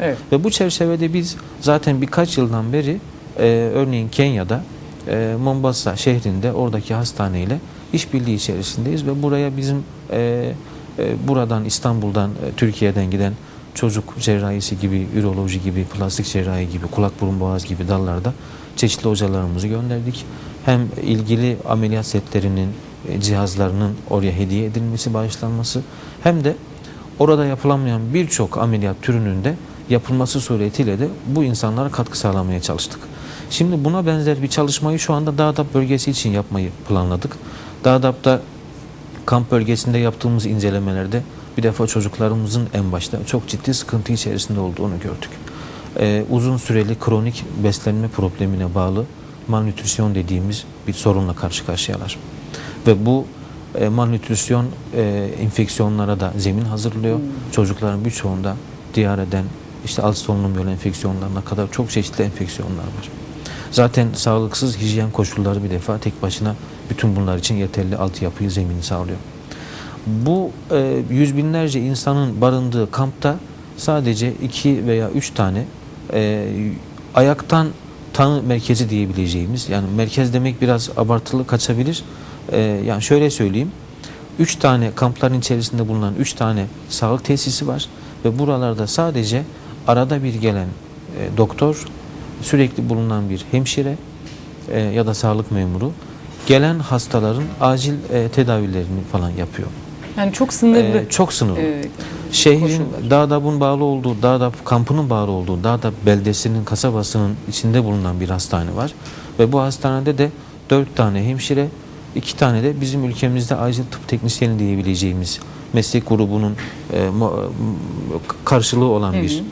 Evet. Ve bu çerçevede biz zaten birkaç yıldan beri e, örneğin Kenya'da e, Mombasa şehrinde oradaki hastaneyle işbirliği içerisindeyiz ve buraya bizim e, e, buradan İstanbul'dan e, Türkiye'den giden çocuk cerrahisi gibi, üroloji gibi, plastik cerrahi gibi, kulak burun boğaz gibi dallarda çeşitli hocalarımızı gönderdik. Hem ilgili ameliyat setlerinin, e, cihazlarının oraya hediye edilmesi, bağışlanması hem de orada yapılamayan birçok ameliyat türünün de yapılması suretiyle de bu insanlara katkı sağlamaya çalıştık. Şimdi buna benzer bir çalışmayı şu anda Dağdap bölgesi için yapmayı planladık. Dağdap'ta kamp bölgesinde yaptığımız incelemelerde bir defa çocuklarımızın en başta çok ciddi sıkıntı içerisinde olduğunu gördük. Ee, uzun süreli kronik beslenme problemine bağlı malnütrisyon dediğimiz bir sorunla karşı karşıyalar. Ve bu e, malnütrisyon e, infeksiyonlara da zemin hazırlıyor. Çocukların birçoğunda diyareden işte alt solunum yolu enfeksiyonlarına kadar çok çeşitli enfeksiyonlar var. Zaten sağlıksız hijyen koşulları bir defa tek başına bütün bunlar için yeterli altyapıyı, zemini sağlıyor. Bu e, yüz binlerce insanın barındığı kampta sadece iki veya üç tane e, ayaktan tanı merkezi diyebileceğimiz yani merkez demek biraz abartılı kaçabilir. E, yani şöyle söyleyeyim. Üç tane kampların içerisinde bulunan üç tane sağlık tesisi var ve buralarda sadece arada bir gelen e, doktor, sürekli bulunan bir hemşire e, ya da sağlık memuru gelen hastaların acil e, tedavilerini falan yapıyor. Yani çok sınırlı. E, çok sınırlı. e, Şehrin koşullar. Dağdap'ın bağlı olduğu, Dağdap kampının bağlı olduğu, Dağdap beldesinin, kasabasının içinde bulunan bir hastane var. Ve bu hastanede de dört tane hemşire, iki tane de bizim ülkemizde acil tıp teknisyeni diyebileceğimiz meslek grubunun e, karşılığı olan Hı bir hı.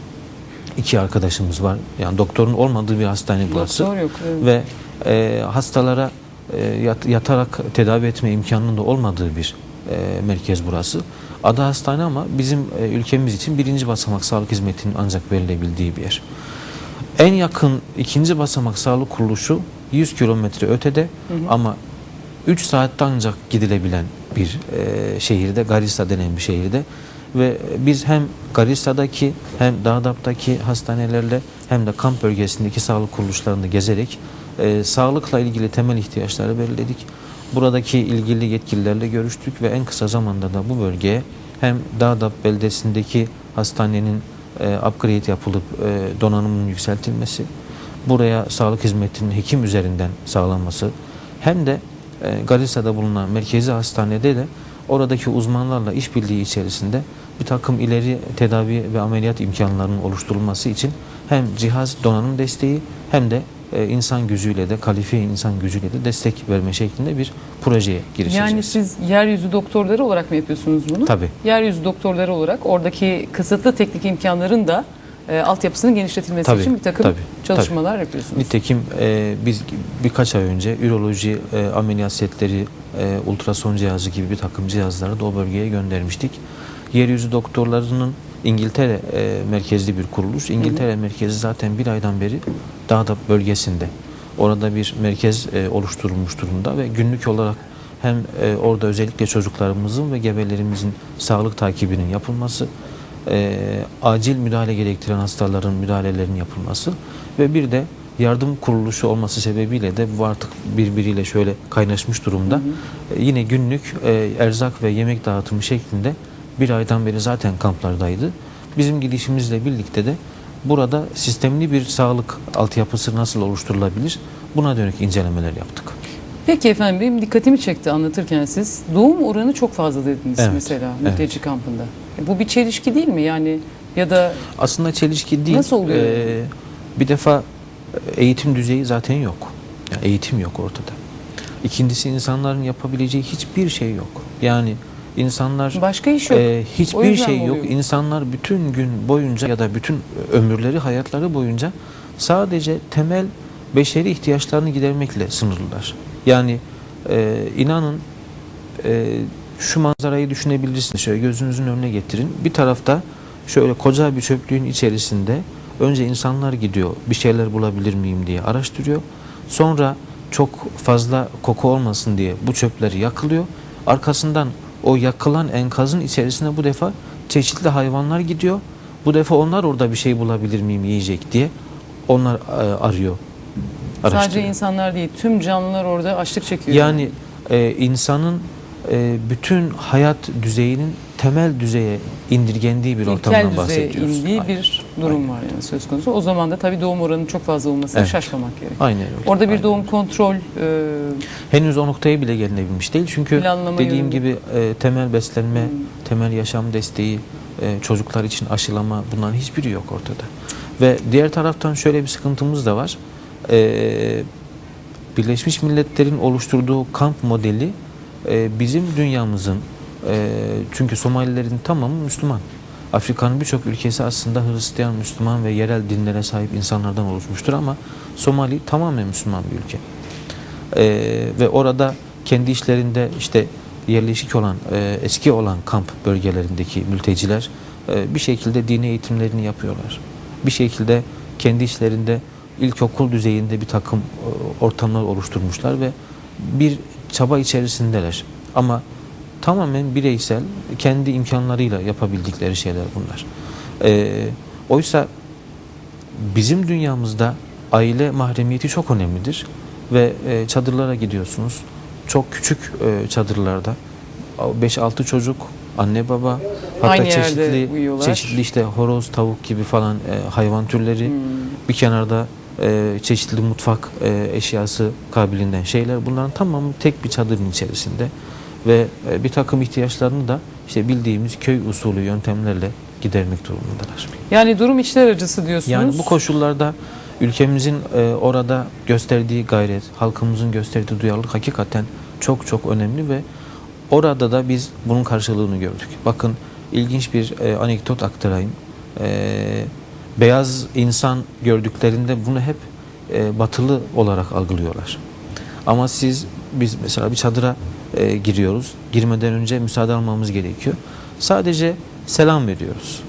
İki arkadaşımız var. Yani doktorun olmadığı bir hastane burası. Doktor yok. evet. Ve e, hastalara e, yat- yatarak tedavi etme imkanının da olmadığı bir e, merkez burası. Adı hastane ama bizim e, ülkemiz için birinci basamak sağlık hizmetinin ancak verilebildiği bir yer. En yakın ikinci basamak sağlık kuruluşu 100 kilometre ötede ama 3 saatte ancak gidilebilen bir e, şehirde, Garissa denen bir şehirde ve biz hem Garissa'daki hem Dağdap'taki hastanelerle hem de kamp bölgesindeki sağlık kuruluşlarını gezerek e, sağlıkla ilgili temel ihtiyaçları belirledik. Buradaki ilgili yetkililerle görüştük ve en kısa zamanda da bu bölgeye hem Dağdap beldesindeki hastanenin e, upgrade yapılıp e, donanımının yükseltilmesi, buraya sağlık hizmetinin hekim üzerinden sağlanması hem de e, Garissa'da bulunan merkezi hastanede de oradaki uzmanlarla işbirliği içerisinde bir takım ileri tedavi ve ameliyat imkanlarının oluşturulması için hem cihaz donanım desteği hem de e, insan gücüyle de kalifiye insan gücüyle de destek verme şeklinde bir projeye girişeceğiz. Yani siz yeryüzü doktorları olarak mı yapıyorsunuz bunu? Tabii. Yeryüzü doktorları olarak oradaki kısıtlı teknik imkanların da e, altyapısının genişletilmesi Tabii, için bir takım tabii, çalışmalar yapıyorsunuz. Nitekim e, biz birkaç ay önce üroloji e, ameliyat setleri, e, ultrason cihazı gibi bir takım cihazları da o bölgeye göndermiştik. Yeryüzü doktorlarının İngiltere e, merkezli bir kuruluş. İngiltere merkezi zaten bir aydan beri Dağdap bölgesinde. Orada bir merkez e, oluşturulmuş durumda ve günlük olarak hem e, orada özellikle çocuklarımızın ve gebelerimizin sağlık takibinin yapılması, e, acil müdahale gerektiren hastaların müdahalelerinin yapılması ve bir de yardım kuruluşu olması sebebiyle de bu artık birbiriyle şöyle kaynaşmış durumda. E, yine günlük e, erzak ve yemek dağıtımı şeklinde bir aydan beri zaten kamplardaydı. Bizim gidişimizle birlikte de burada sistemli bir sağlık altyapısı nasıl oluşturulabilir buna dönük incelemeler yaptık. Peki efendim benim dikkatimi çekti anlatırken siz. Doğum oranı çok fazla dediniz Evet, mesela evet. mülteci kampında. E, bu bir çelişki değil mi? Yani ya da Aslında çelişki değil. Nasıl oluyor? Ee, bir defa eğitim düzeyi zaten yok. Yani eğitim yok ortada. İkincisi insanların yapabileceği hiçbir şey yok. Yani insanlar başka iş yok. e, O hiçbir yüzden şey mi yok. oluyor? İnsanlar bütün gün boyunca ya da bütün ömürleri, hayatları boyunca sadece temel beşeri ihtiyaçlarını gidermekle sınırlılar. Yani e, inanın e, şu manzarayı düşünebilirsiniz. Şöyle gözünüzün önüne getirin. Bir tarafta şöyle koca bir çöplüğün içerisinde önce insanlar gidiyor bir şeyler bulabilir miyim diye araştırıyor. Sonra çok fazla koku olmasın diye bu çöpler yakılıyor. Arkasından o yakılan enkazın içerisine bu defa çeşitli hayvanlar gidiyor. Bu defa onlar orada bir şey bulabilir miyim yiyecek diye onlar e, Sadece insanlar değil, tüm canlılar orada açlık çekiyor. Yani e, insanın e, bütün hayat düzeyinin temel düzeye indirgendiği bir ortamdan ilkel düzeye bahsediyoruz. indiği Aynen. bir durum var yani söz konusu. O zaman da tabii doğum oranının çok fazla olmasına Evet. şaşmamak gerekiyor. Aynen öyle. Orada bir Aynen doğum kontrol e, henüz o noktaya bile gelinebilmiş değil. Çünkü dediğim yönünde. gibi e, temel beslenme, Hmm. temel yaşam desteği, e, çocuklar için aşılama bunların hiçbiri yok ortada. Ve diğer taraftan şöyle bir sıkıntımız da var. E, Birleşmiş Milletler'in oluşturduğu kamp modeli e, bizim dünyamızın e, çünkü Somalilerin tamamı Müslüman. Afrika'nın birçok ülkesi aslında Hristiyan, Müslüman ve yerel dinlere sahip insanlardan oluşmuştur ama Somali tamamen Müslüman bir ülke. Ee, ve orada kendi işlerinde işte yerleşik olan, e, eski olan kamp bölgelerindeki mülteciler bir şekilde dini eğitimlerini yapıyorlar. Bir şekilde kendi işlerinde ilkokul düzeyinde bir takım e, ortamlar oluşturmuşlar ve bir çaba içerisindeler. Ama tamamen bireysel, kendi imkanlarıyla yapabildikleri şeyler bunlar. Ee, oysa bizim dünyamızda aile mahremiyeti çok önemlidir ve e, çadırlara gidiyorsunuz. Çok küçük e, çadırlarda 5-6 çocuk, anne baba, hatta Aynı çeşitli uyuyorlar. çeşitli işte horoz, tavuk gibi falan e, hayvan türleri. hmm, Bir kenarda e, çeşitli mutfak e, eşyası kabilinden şeyler. Bunların tamamı tek bir çadırın içerisinde ve e, bir takım ihtiyaçlarını da işte bildiğimiz köy usulü yöntemlerle gidermek durumundalar. yani durum içler acısı diyorsunuz. Yani bu koşullarda ülkemizin e, orada gösterdiği gayret, halkımızın gösterdiği duyarlılık hakikaten çok çok önemli ve orada da biz bunun karşılığını gördük. Bakın ilginç bir e, anekdot aktarayım. E, beyaz insan gördüklerinde bunu hep e, batılı olarak algılıyorlar. Ama siz biz mesela bir çadıra e, giriyoruz. Girmeden önce müsaade almamız gerekiyor. Sadece selam veriyoruz.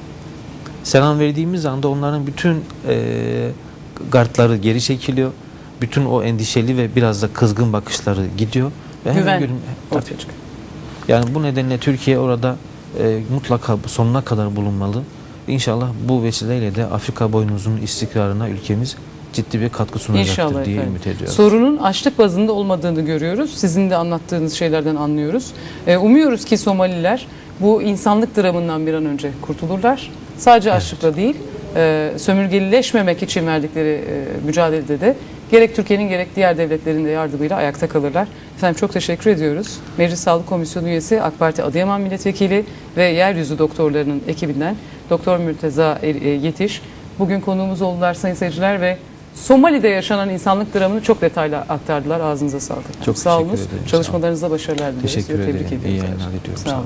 Selam verdiğimiz anda onların bütün e, gardları geri çekiliyor. Bütün o endişeli ve biraz da kızgın bakışları gidiyor. Ve Güven görün- ortaya çıkıyor. Yani bu nedenle Türkiye orada e, mutlaka sonuna kadar bulunmalı. İnşallah bu vesileyle de Afrika boynuzunun istikrarına ülkemiz ciddi bir katkı sunacaktır İnşallah diye efendim. ümit ediyoruz. Sorunun açlık bazında olmadığını görüyoruz. Sizin de anlattığınız şeylerden anlıyoruz. Ee, umuyoruz ki Somaliler bu insanlık dramından bir an önce kurtulurlar. Sadece açlıkla değil, e, sömürgelileşmemek için verdikleri e, mücadelede de gerek Türkiye'nin gerek diğer devletlerin de yardımıyla ayakta kalırlar. Efendim çok teşekkür ediyoruz. Meclis Sağlık Komisyonu üyesi AK Parti Adıyaman Milletvekili ve Yeryüzü Doktorlarının ekibinden Doktor Mürteza E- e, Yetiş bugün konuğumuz oldular sayın seyirciler ve Somali'de yaşanan insanlık dramını çok detaylı aktardılar. Ağzınıza sağlık. Çok Sağ olun. Çalışmalarınızda başarılar dileriz. Teşekkür ederim. İyi yayınlar diliyorum. Sağ olun.